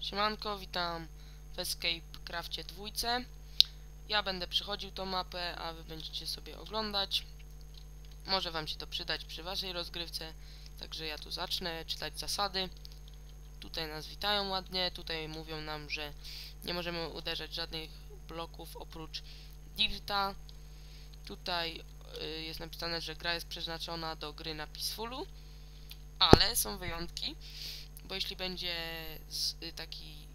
Siemanko, witam w Escape Crafcie dwójce. Ja będę przychodził tą mapę, a wy będziecie sobie oglądać. Może wam się to przydać przy waszej rozgrywce, także ja tu zacznę czytać zasady. Tutaj nas witają ładnie, tutaj mówią nam, że nie możemy uderzać żadnych bloków oprócz Dirta. Tutaj y, jest napisane, że gra jest przeznaczona do gry na Peacefulu, ale są wyjątki bo jeśli będzie y, taki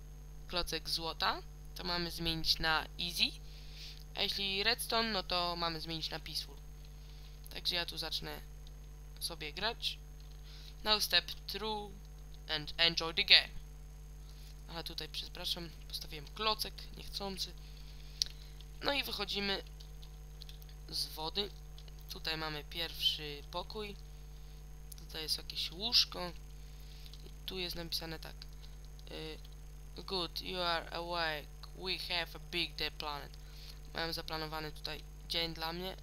klocek złota, to mamy zmienić na easy, a jeśli redstone, no to mamy zmienić na peaceful. Także ja tu zacznę sobie grać. Now step through and enjoy the game. Aha, tutaj przepraszam, postawiłem klocek niechcący. No i wychodzimy z wody. Tutaj mamy pierwszy pokój. Tutaj jest jakieś łóżko tu jest napisane tak. Y, good, you are awake. We have a big day planet. Mam zaplanowany tutaj dzień dla mnie.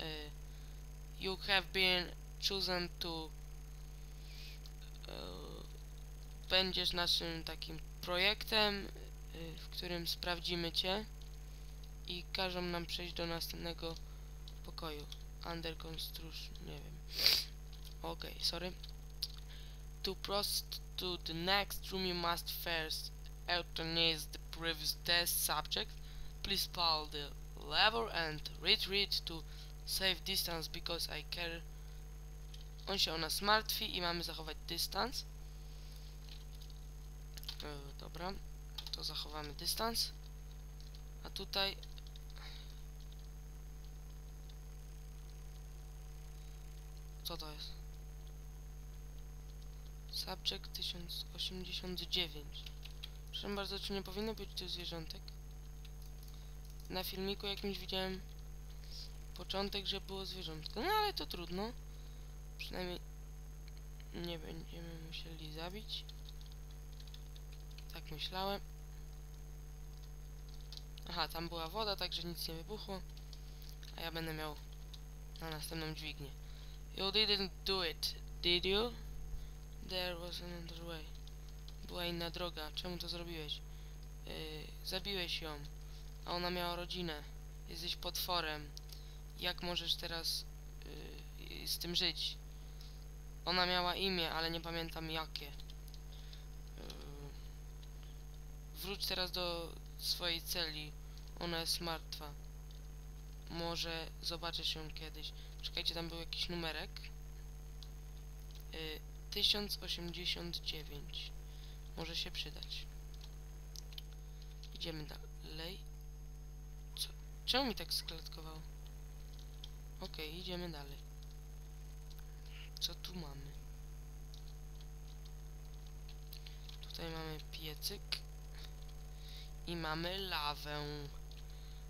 Y, you have been chosen to y, będziesz naszym takim projektem, w którym sprawdzimy cię i każą nam przejść do następnego pokoju. Under construction, nie wiem. Okej, okay, sorry. To proceed to the next room you must first euthanize the previous test subject. Please pull the lever and retreat to safe distance because I care. On się o nas i mamy zachować dystans. E, dobra, to zachowamy dystans. A tutaj... Co to jest? Subject 1089. Proszę bardzo, czy nie powinno być tu zwierzątek? Na filmiku jakimś widziałem początek, że było zwierzątko. No ale to trudno. Przynajmniej nie będziemy musieli zabić. Tak myślałem. Aha, tam była woda, także nic nie wybuchło. A ja będę miał na następną dźwignię. You didn't do it, did you? There was another way. Była inna droga. Czemu to zrobiłeś? Yy, zabiłeś ją. A ona miała rodzinę. Jesteś potworem. Jak możesz teraz yy, z tym żyć? Ona miała imię, ale nie pamiętam jakie. Yy, wróć teraz do swojej celi. Ona jest martwa. Może zobaczysz ją kiedyś. Czekajcie, tam był jakiś numerek. Yy, 1089 może się przydać. Idziemy dalej. Co? czemu mi tak sklatkowało? Ok, idziemy dalej. Co tu mamy? Tutaj mamy piecyk i mamy lawę.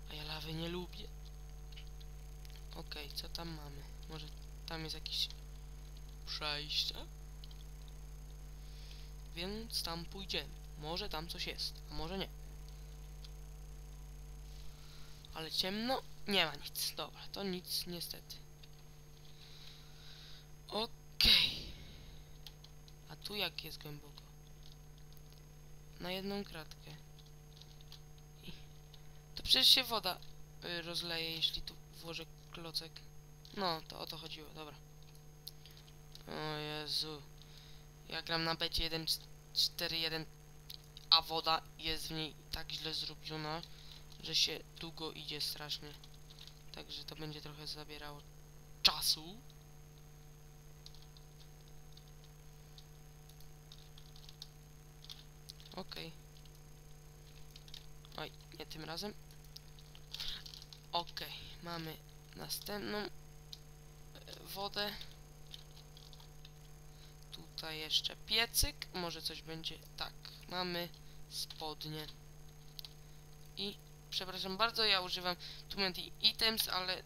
A ja lawy nie lubię. Ok, co tam mamy? Może tam jest jakiś przejście więc tam pójdziemy. Może tam coś jest, a może nie. Ale ciemno? Nie ma nic. Dobra, to nic niestety. Okej. Okay. A tu jak jest głęboko? Na jedną kratkę. To przecież się woda y, rozleje, jeśli tu włożę klocek. No, to o to chodziło, dobra. O Jezu. Ja gram na becie 1.4.1 a woda jest w niej tak źle zrobiona, że się długo idzie strasznie. Także to będzie trochę zabierało czasu. Okej. Okay. Oj, nie tym razem. Okej, okay. mamy następną e, wodę. Tutaj jeszcze piecyk. Może coś będzie... Tak, mamy spodnie. I, przepraszam bardzo, ja używam Tument Items, ale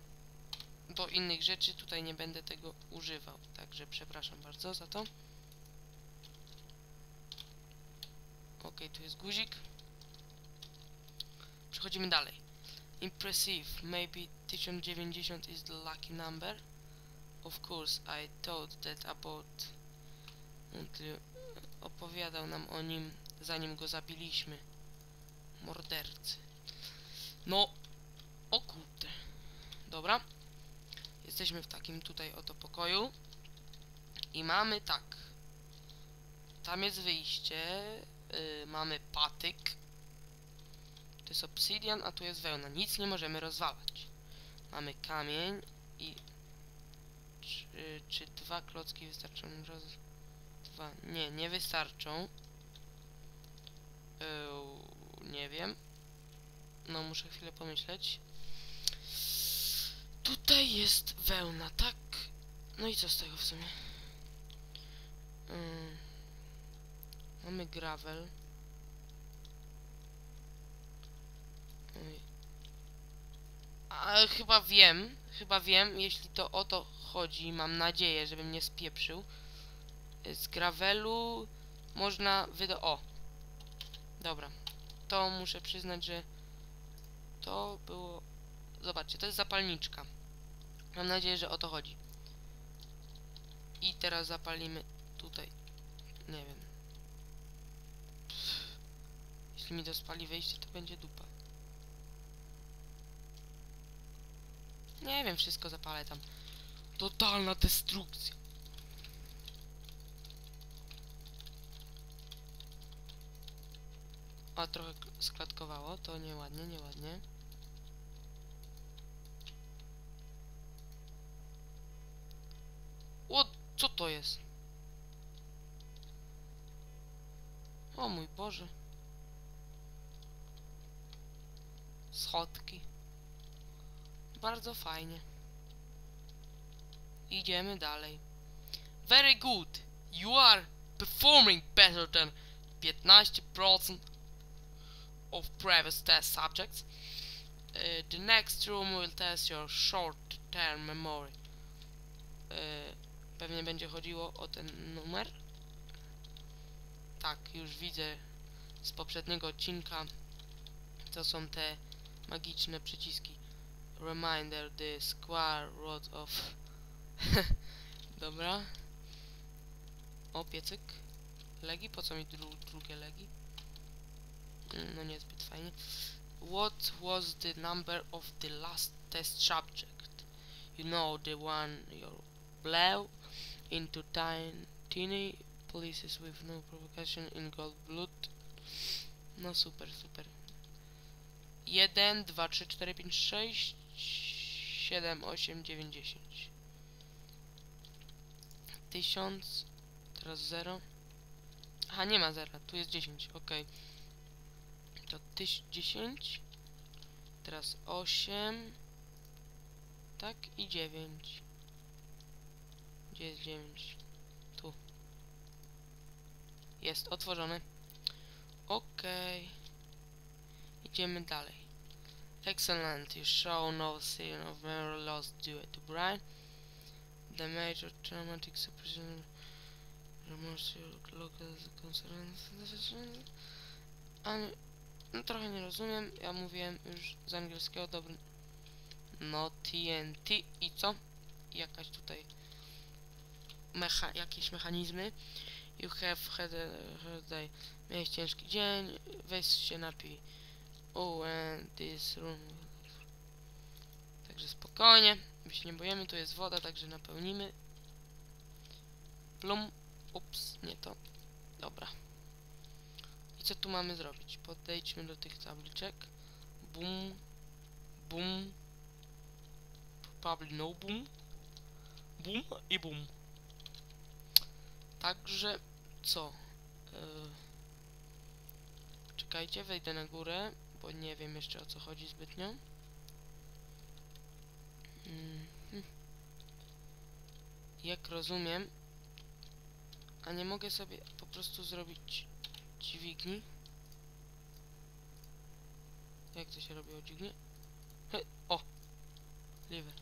do innych rzeczy tutaj nie będę tego używał. Także przepraszam bardzo za to. Ok, tu jest guzik. Przechodzimy dalej. Impressive. Maybe 1090 is the lucky number. Of course, I thought that about until opowiadał nam o nim, zanim go zabiliśmy. Mordercy. No, o kurde. Dobra. Jesteśmy w takim tutaj oto pokoju. I mamy tak. Tam jest wyjście. Yy, mamy patyk. To jest obsydian, a tu jest wełna. Nic nie możemy rozwalać. Mamy kamień i... Czy, czy dwa klocki wystarczą? Nie, nie wystarczą. Yy, nie wiem. No, muszę chwilę pomyśleć. Tutaj jest wełna, tak? No i co z tego w sumie? Ym, mamy gravel. A chyba wiem, chyba wiem, jeśli to o to chodzi, mam nadzieję, żebym nie spieprzył. Z gravelu można wydo... O! Dobra. To muszę przyznać, że to było... Zobaczcie, to jest zapalniczka. Mam nadzieję, że o to chodzi. I teraz zapalimy tutaj. Nie wiem. Jeśli mi to spali wejście, to będzie dupa. Nie wiem, wszystko zapalę tam. Totalna destrukcja. A trochę sklatkowało, to nieładnie, nieładnie. O, co to jest? O mój Boże. Schodki. Bardzo fajnie. Idziemy dalej. Very good. You are performing better than 15% of previous test subjects. Uh, the next room will test your short-term memory. Uh, pewnie będzie chodziło o ten numer. Tak, już widzę z poprzedniego odcinka. To są te magiczne przyciski. Reminder the square root of... Dobra. O, piecyk. Legi? Po co mi dru drugie legi? No niezbyt fajnie. What was the number of the last test subject? You know, the one you blow into tiny, places with no provocation in gold blood. No super, super. 1, 2, 3, 4, 5, 6, 7, 8, 9, 10. 1000, teraz 0. Aha, nie ma 0, tu jest 10, ok. To tyś, 10. Teraz 8. Tak i 9. Gdzie jest 9? Tu. Jest otworzony. Okej. Idziemy dalej. Excellent. You show no sign of memory loss due to brain. The major traumatic suppression remorse local concerns. A nie, no trochę nie rozumiem. Ja mówiłem już z angielskiego dobry. No TNT i co? Jakaś tutaj mecha jakieś mechanizmy. You have had a day. Miałeś ciężki dzień. Weź się napij. Oh, and this room. Także spokojnie. My się nie boimy. Tu jest woda, także napełnimy. Plum. Ups, nie to. Dobra. Co tu mamy zrobić? Podejdźmy do tych tabliczek. Bum. Bum. Probably no boom. Bum i bum. Także co? Yy, czekajcie, wejdę na górę, bo nie wiem jeszcze o co chodzi zbytnio. Mhm. Jak rozumiem, a nie mogę sobie po prostu zrobić dźwigni. Jak to się robi o dźwigni? He, o! Liver.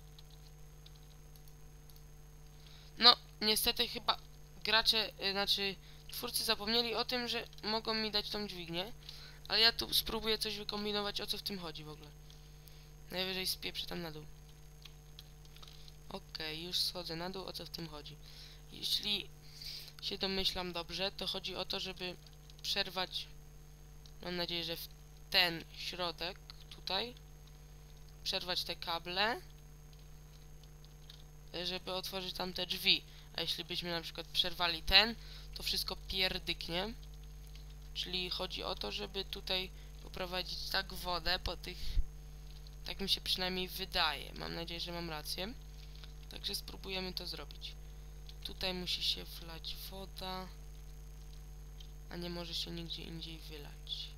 No, niestety chyba gracze, y, znaczy twórcy zapomnieli o tym, że mogą mi dać tą dźwignię, ale ja tu spróbuję coś wykombinować, o co w tym chodzi w ogóle. Najwyżej spieprzę tam na dół. Okej, już schodzę na dół, o co w tym chodzi. Jeśli się domyślam dobrze, to chodzi o to, żeby przerwać, mam nadzieję, że w ten środek, tutaj, przerwać te kable, żeby otworzyć tam te drzwi. A jeśli byśmy na przykład przerwali ten, to wszystko pierdyknie. Czyli chodzi o to, żeby tutaj poprowadzić tak wodę po tych... Tak mi się przynajmniej wydaje. Mam nadzieję, że mam rację. Także spróbujemy to zrobić. Tutaj musi się wlać woda, a nie może się nigdzie indziej wylać.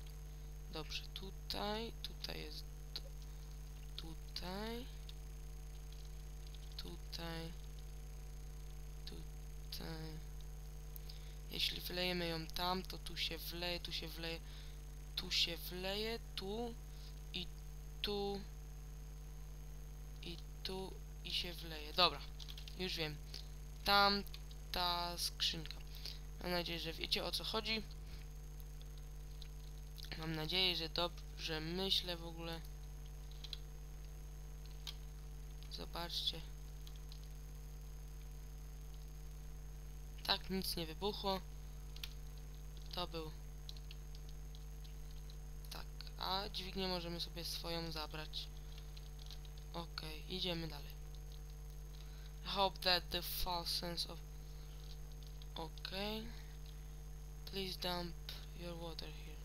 Dobrze, tutaj, tutaj jest... Tutaj... Tutaj... Tutaj... Jeśli wlejemy ją tam, to tu się wleje, tu się wleje, tu się wleje, tu i tu i tu i się wleje. Dobra, już wiem. Tam ta skrzynka. Mam nadzieję, że wiecie o co chodzi. Mam nadzieję, że dobrze myślę w ogóle. Zobaczcie. Tak, nic nie wybuchło. To był. Tak, a dźwignię możemy sobie swoją zabrać. Okej, idziemy dalej. I hope that the false sense of... Okay. Please dump your water here.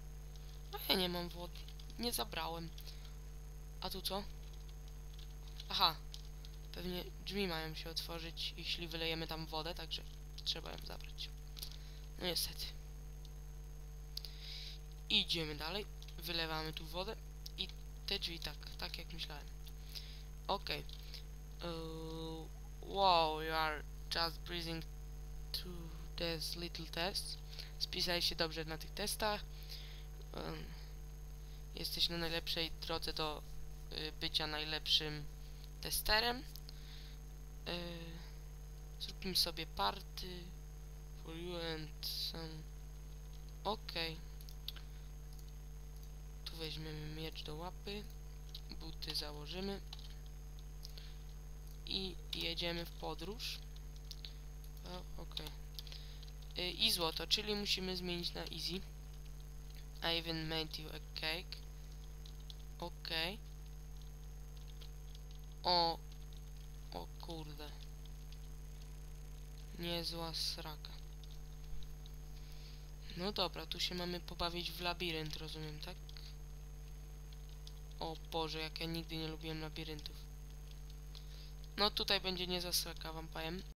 A ja nie mam wody. Nie zabrałem. A tu co? Aha. Pewnie drzwi mają się otworzyć, jeśli wylejemy tam wodę, także trzeba ją zabrać. No niestety. Idziemy dalej. Wylewamy tu wodę i te drzwi tak, tak jak myślałem. Okej. Uh, wow, you are just breathing through these little tests. Spisałeś się dobrze na tych testach. Jesteś na najlepszej drodze do y, bycia najlepszym testerem. Y, zróbmy sobie party for you and some... Okej. Tu weźmiemy miecz do łapy. Buty założymy i jedziemy w podróż. O, I złoto, czyli musimy zmienić na easy. I even made you a cake. Okej. O. O kurde. Niezła sraka. No dobra, tu się mamy pobawić w labirynt, rozumiem, tak? O Boże, jak ja nigdy nie lubiłem labiryntów. No tutaj będzie nie zasraka wam powiem.